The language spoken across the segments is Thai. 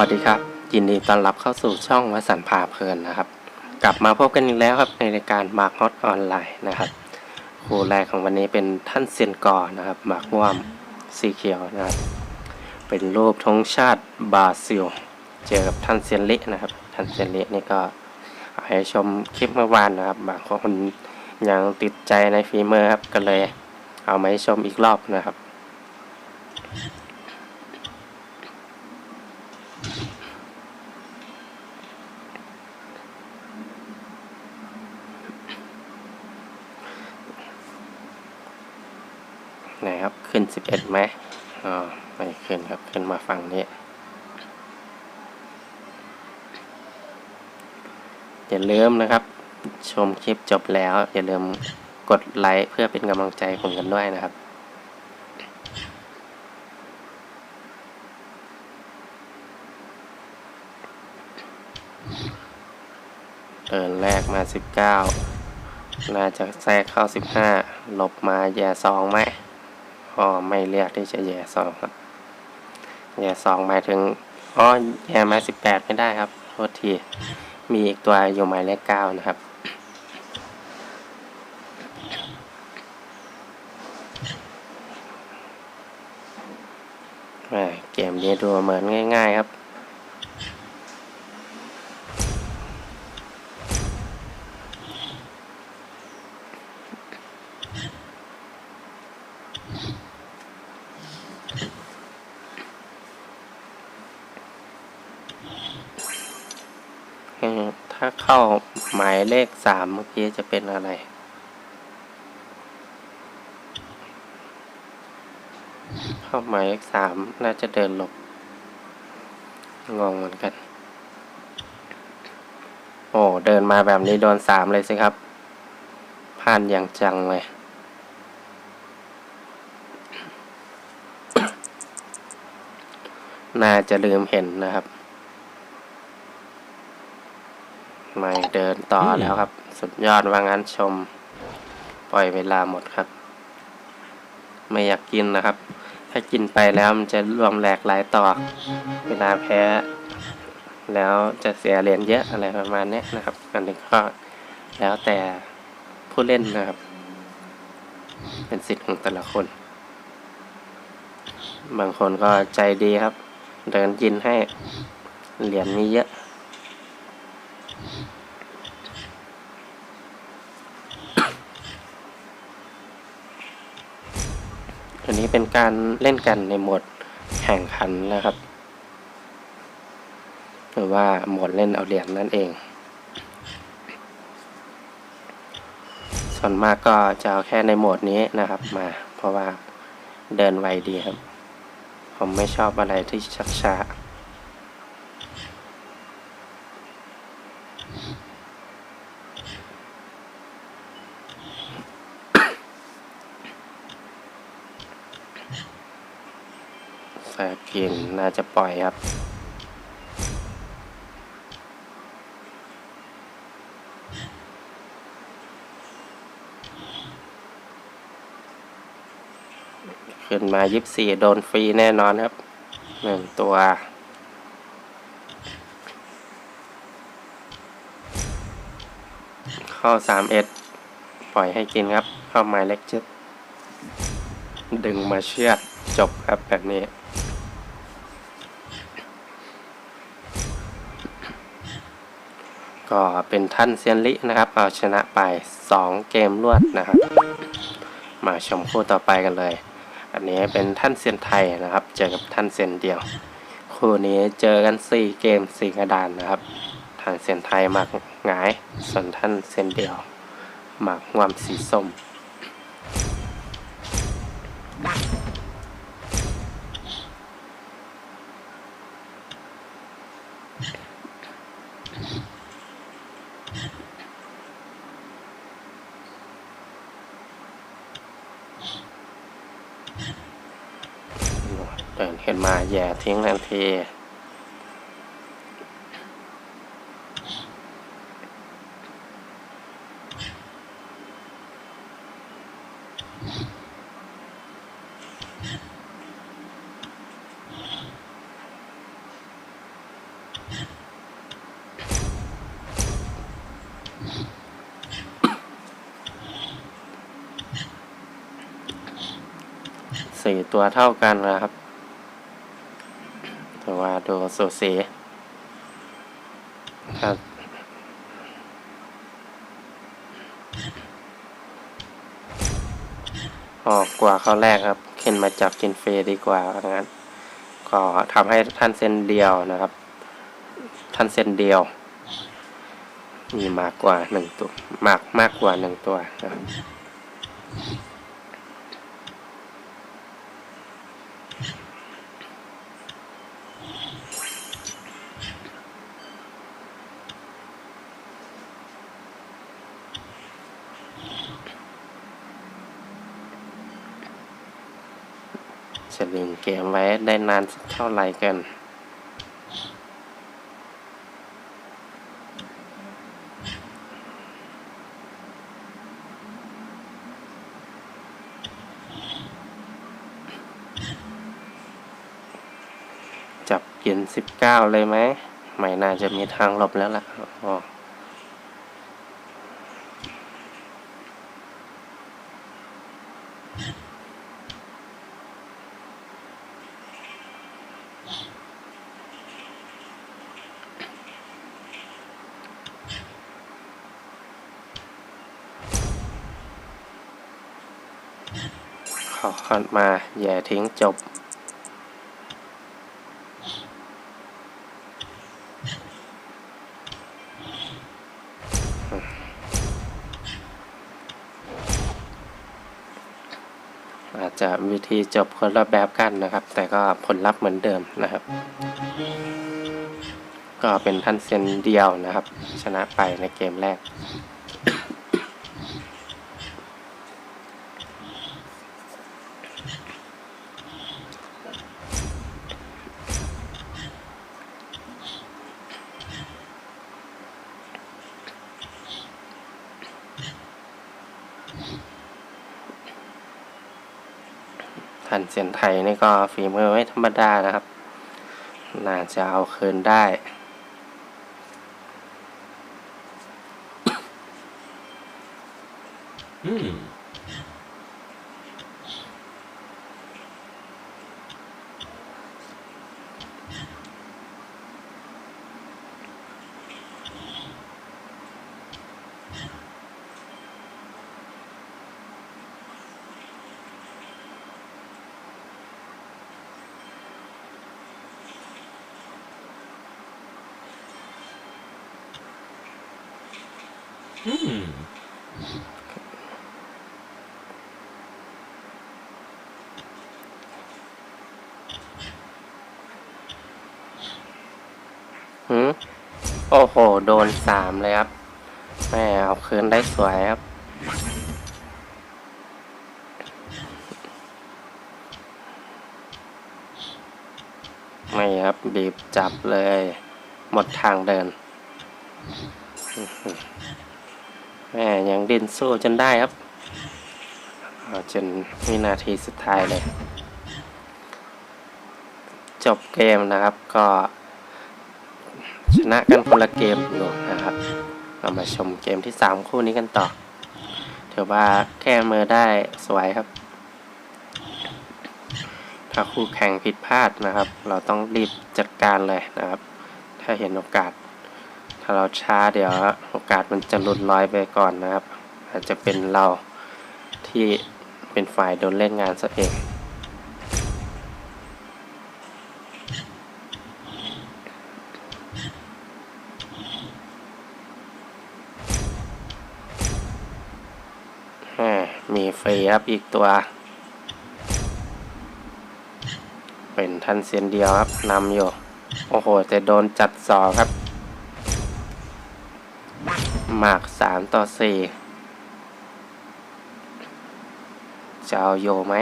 วัสดีครับ ยินดีต้อนรับเข้าสู่ช่องวสันพาเพลินนะครับ กลับมาพบกันอีกแล้วครับในรายการมาร์คฮอตออนไลน์นะครับคู่แรกของวันนี้เป็นท่านเซียนกอนะครับมาร์คว่ามสีเขียวนะครับ เป็นรูปธงชาติบราซิล เจอกับท่านเซียนลินะครับ ท่านเซียนลินี่ก็เอาให้ชมคลิปเมื่อวานนะครับบางคนยังติดใจในฝีเมือครับก็เลยเอามาให้ชมอีกรอบนะครับ ไหนครับ ขึ้นไหมอ๋อไม่ขึ้นครับ ขึ้นมาฝั่งนี้ อย่าลืมนะครับ ชมคลิปจบแล้ว อย่าลืมกดไลค์เพื่อเป็นกำลังใจผมกันด้วยนะครับเดินแรกมา 19 น่าจะแทรกเข้า 15 หลบมาแย่สองไหม อ๋อไม่เรียกที่จะแย่สองครับ แย่สองหมายถึงอ๋อแย่มาสิบแปดไม่ได้ครับโทษที มีอีกตัวอยู่หมายเลขเก้านะครับเกมนี้ดูเหมือนง่าย ๆ ครับ ถ้าเข้าหมายเลขสามเมื่อกี้จะเป็นอะไร เข้าหมายเลขสามน่าจะเดินหลบ งงเหมือนกัน โอ้เดินมาแบบนี้โดนสามเลยสิครับผ่านอย่างจังเลยน่าจะลืมเห็นนะครับ ไม่เดินต่อแล้วครับ สุดยอดว่างั้นชม ปล่อยเวลาหมดครับ ไม่อยากกินนะครับ ถ้ากินไปแล้วมันจะรวมแหลกหลายต่อ เวลาแพ้ แล้วจะเสียเหรียญเยอะอะไรประมาณเนี้ยนะครับ อันนี้ก็แล้วแต่ผู้เล่นนะครับ เป็นสิทธิ์ของแต่ละคน บางคนก็ใจดีครับ เดินกินให้เหรียญมีเยอะ อันนี้ เป็นการเล่นกันในโหมดแข่งขันนะครับ หรือว่าโหมดเล่นเอาเหรียญนั่นเอง ส่วนมากก็จะเอาแค่ในโหมดนี้นะครับมา เพราะว่าเดินไวดีครับ ผมไม่ชอบอะไรที่ชักช้า สายกินน่าจะปล่อยครับ ขึ้นมายิบสี่โดนฟรีแน่นอนครับหนึ่งตัวเข้าสามเอ็ดปล่อยให้กินครับ เข้าหมายเล็กจึดดึงมาเชือดจบครับแบบนี้ ก็เป็นท่านเซียนลินะครับ เอาชนะไป 2 เกมรวดนะครับ มาชมคู่ต่อไปกันเลย อันนี้เป็นท่านเซียนไทยนะครับ เจอกับท่านเซียนเดียว คู่นี้เจอกัน 4 เกม4กระดานนะครับ ท่านเซียนไทยหมักหงาย ส่วนท่านเซียนเดียวหมักงวมสีส้ม เห็นมาแย่ทิ้งทันที สี่ตัวเท่ากันนะครับ ดูสูสีถ้าออกกว่าเขาแรกครับเข็นมาจับกินฟรีดีกว่าเพราะงั้นก็ทำให้ท่านเส้นเดียวนะครับ ท่านเส้นเดียว มีมากกว่าหนึ่งตัว มากมากกว่าหนึ่งตัวนะครับ จะดึงเกมไว้ได้นานเท่าไหร่กัน จับเกินสิบเก้าเลยไหมไม่น่าจะมีทางหลบแล้วล่ะอ๋อ เขาขัดมาอย่าทิ้งจบ อาจจะวิธีจบคนละแบบกันนะครับ แต่ก็ผลลัพธ์เหมือนเดิมนะครับ ก็เป็นท่านเซนเดียวนะครับ ชนะไปในเกมแรก ท่านเซียนไทยนี่ก็ฝีมือไม่ธรรมดานะครับ น่าจะเอาคืนได้ อืม หืมโอ้โห โดนสามเลยครับ แม่เอาคืนได้สวยครับ ไม่ครับ บีบจับเลย หมดทางเดิน แม่ยังดินสู้จนได้ครับจนวินาทีสุดท้ายเลย จบเกมนะครับก็ ชนะกันคนละเกมอยู่นะครับเรามาชมเกมที่ 3 คู่นี้กันต่อถือว่าแก้มือได้สวยครับ ถ้าคู่แข่งผิดพลาดนะครับ เราต้องรีบจัดการเลยนะครับ ถ้าเห็นโอกาส ถ้าเราช้าเดี๋ยวโอกาสมันจะหลุดลอยไปก่อนนะครับ อาจจะเป็นเราที่เป็นฝ่ายโดนเล่นงานซะเอง แหม่มี ฟรีครับอีกตัว เป็นท่านเซียนเดียวครับนำอยู่ โอ้โห แต่โดนจัดสอครับ หมากสามต่อสี่จะเอาโยไหม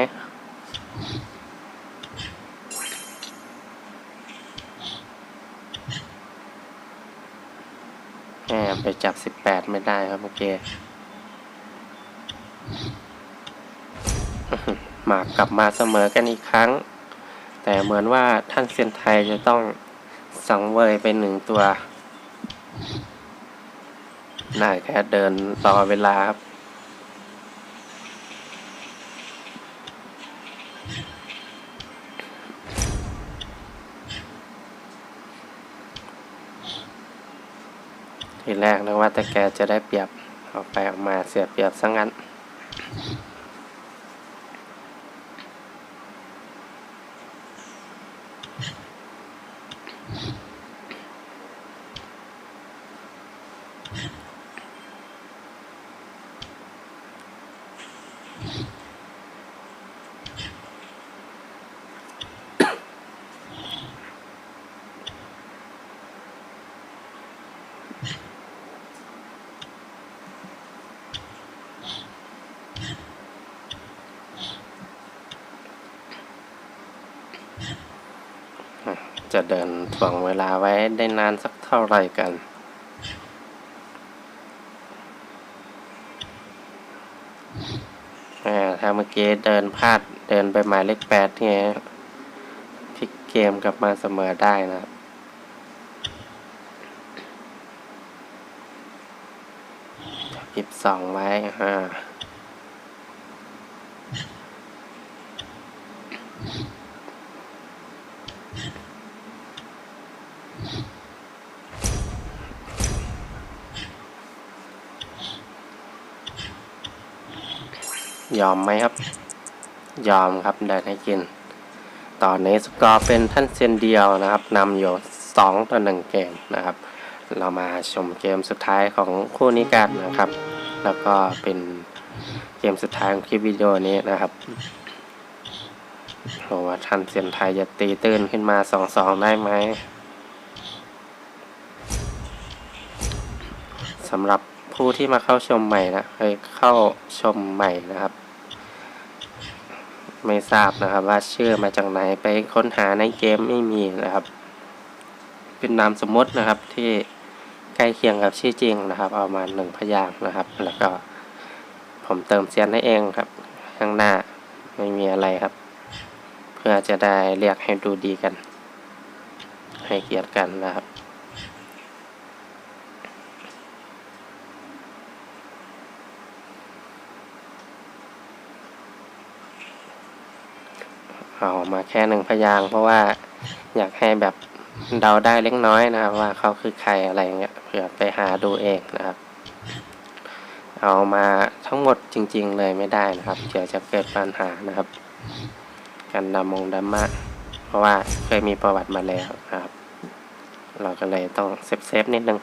แหมไปจับสิบแปดไม่ได้ครับเมื่อกี้ห มากลับมาเสมอกันอีกครั้ง แต่เหมือนว่าท่านเซียนไทยจะต้องสังเวยไปหนึ่งตัวน่าแค่เดินรอเวลาครับทีแรกนึกว่าแต่แกจะได้เปรียบออกไปออกมาเสียเปรียบซะงั้น จะเดินถ่วงเวลาไว้ได้นานสักเท่าไหร่กันถ้าเมื่อกี้เดินพลาดเดินไปหมายเลขแปดเนี่ยพลิกเกมกลับมาเสมอได้นะครับปิบสองไว้อ่า ยอมไหมครับ ยอมครับเดินให้กิน ตอนนี้สกอร์เป็นท่านเซนเดียวนะครับนำอยู่สองต่อหนึ่งเกมนะครับ เรามาชมเกมสุดท้ายของคู่นี้กันนะครับ แล้วก็เป็นเกมสุดท้ายของคลิปวิดีโอนี้นะครับว่าท่านเซียนไทยจะตีตื้นขึ้นมาสองสองได้ไหมสำหรับผู้ที่มาเข้าชมใหม่นะเคยเข้าชมใหม่นะครับ ไม่ทราบนะครับ ว่าชื่อมาจากไหนไปค้นหาในเกมไม่มีนะครับ เป็นนามสมมตินะครับที่ใกล้เคียงกับชื่อจริงนะครับ เอามาหนึ่งพยางนะครับ แล้วก็ผมเติมเสียนให้เองครับ ข้างหน้าไม่มีอะไรครับ เพื่อจะได้เรียกให้ดูดีกัน ให้เกียรติกันนะครับ เอามาแค่หนึ่งพยางค์เพราะว่าอยากให้แบบเดาได้เล็กน้อยนะครับ ว่าเขาคือใครอะไรเงี้ยเผื่อไปหาดูเองนะครับ เอามาทั้งหมดจริง ๆ เลยไม่ได้นะครับเดี๋ยวจะเกิดปัญหานะครับ การดำมงดำมะเพราะว่าเคยมีประวัติมาแล้วนะครับ เราก็เลยต้องเซฟเซฟๆนิดนึง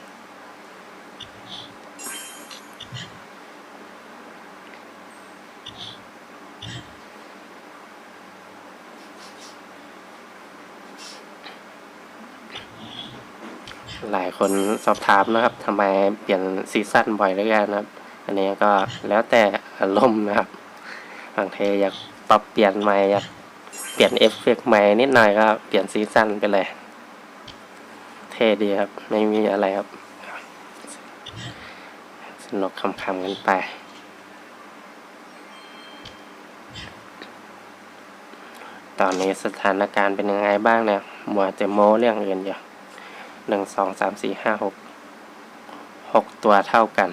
หลายคนสอบถามนะครับทำไมเปลี่ยนซีซั่นบ่อยเหลือเกินนะครับ อันนี้ก็แล้วแต่อารมณ์นะครับบางทีอยากปรับเปลี่ยนใหม่อยากเปลี่ยนเอฟเฟกต์ใหม่นิดหน่อยก็เปลี่ยนซีซั่นไปเลย เท่ดีครับ ไม่มีอะไรครับ สนุกคำๆกันไปตอนนี้สถานการณ์เป็นยังไงบ้างเนี่ยมัวแต่โม้เรื่องอื่นอยู่ หนึ่งสองสามสี่ห้าหกหกตัวเท่ากัน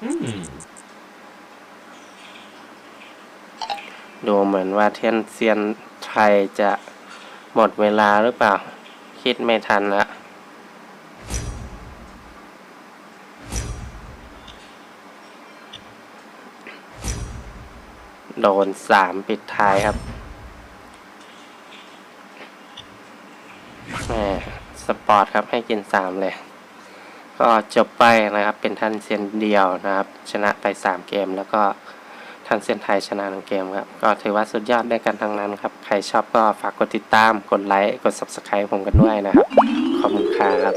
Hmm. ดูเหมือนว่าเทียนเซียนไทยจะหมดเวลาหรือเปล่า คิดไม่ทันละโดนสามปิดท้ายครับแหม สปอร์ตครับให้กินสามเลย ก็จบไปนะครับเป็นท่านเซียนเดียวนะครับ ชนะไป 3 เกม แล้วก็ท่านเซียนไทยชนะหนึ่งเกมครับ ก็ถือว่าสุดยอดด้วยกันทั้งนั้นครับ ใครชอบก็ฝากกดติดตาม กดไลค์ กด subscribe ผมกันด้วยนะครับ ขอบคุณครับ